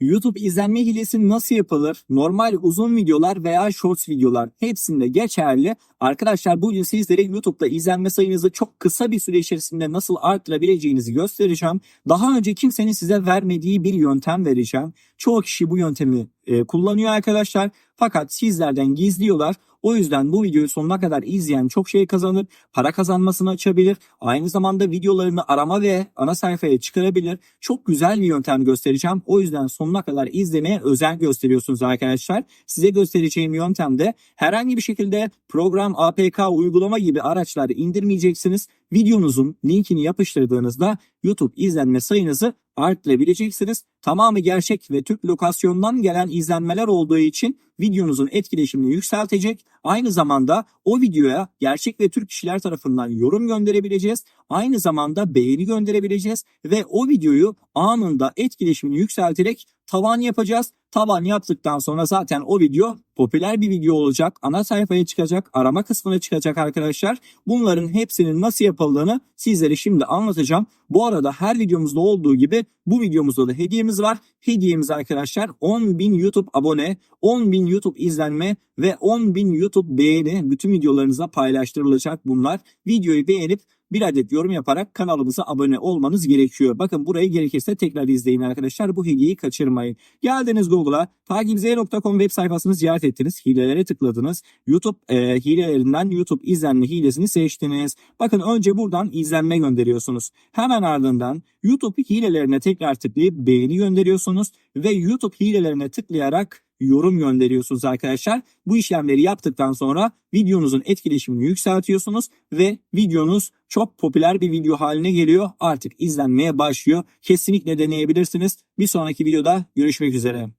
YouTube izlenme hilesi nasıl yapılır? Normal uzun videolar veya shorts videolar hepsinde geçerli. Arkadaşlar bugün sizlere YouTube'da izlenme sayınızı çok kısa bir süre içerisinde nasıl arttırabileceğinizi göstereceğim. Daha önce kimsenin size vermediği bir yöntem vereceğim. Çoğu kişi bu yöntemi e, kullanıyor arkadaşlar. Fakat sizlerden gizliyorlar. O yüzden bu videoyu sonuna kadar izleyen çok şey kazanır. Para kazanmasını açabilir. Aynı zamanda videolarını arama ve ana sayfaya çıkarabilir. Çok güzel bir yöntem göstereceğim. O yüzden sonuna kadar izlemeye özen gösteriyorsunuz arkadaşlar. Size göstereceğim yöntemde herhangi bir şekilde program, APK, uygulama gibi araçları indirmeyeceksiniz. Videonuzun linkini yapıştırdığınızda YouTube izlenme sayınızı arttırabileceksiniz. Tamamı gerçek ve Türk lokasyondan gelen izlenmeler olduğu için videonuzun etkileşimini yükseltecek. Aynı zamanda o videoya gerçek ve Türk kişiler tarafından yorum gönderebileceğiz. Aynı zamanda beğeni gönderebileceğiz ve o videoyu anında etkileşimini yükselterek tavan yapacağız. Tavan yaptıktan sonra zaten o video popüler bir video olacak. Ana sayfaya çıkacak, arama kısmına çıkacak arkadaşlar. Bunların hepsinin nasıl yapıldığını sizlere şimdi anlatacağım. Bu arada her videomuzda olduğu gibi bu videomuzda da hediyemiz var. Hediyemiz arkadaşlar 10.000 YouTube abone, 10.000 YouTube izlenme ve 10.000 YouTube beğeni bütün videolarınıza paylaştırılacak bunlar. Videoyu beğenip bir adet yorum yaparak kanalımıza abone olmanız gerekiyor. Bakın burayı gerekirse tekrar izleyin arkadaşlar. Bu hediyeyi kaçırmayın. Geldiniz Google'a takipz.com web sayfasını ziyaret ettiniz. Hilelere tıkladınız. YouTube e, hilelerinden YouTube izlenme hilesini seçtiniz. Bakın önce buradan izlenme gönderiyorsunuz. Hemen ardından YouTube hilelerine tekrar tıklayıp beğeni gönderiyorsunuz ve YouTube hilelerine tıklayarak yorum gönderiyorsunuz arkadaşlar. Bu işlemleri yaptıktan sonra videonuzun etkileşimini yükseltiyorsunuz ve videonuz çok popüler bir video haline geliyor. Artık izlenmeye başlıyor. Kesinlikle deneyebilirsiniz. Bir sonraki videoda görüşmek üzere.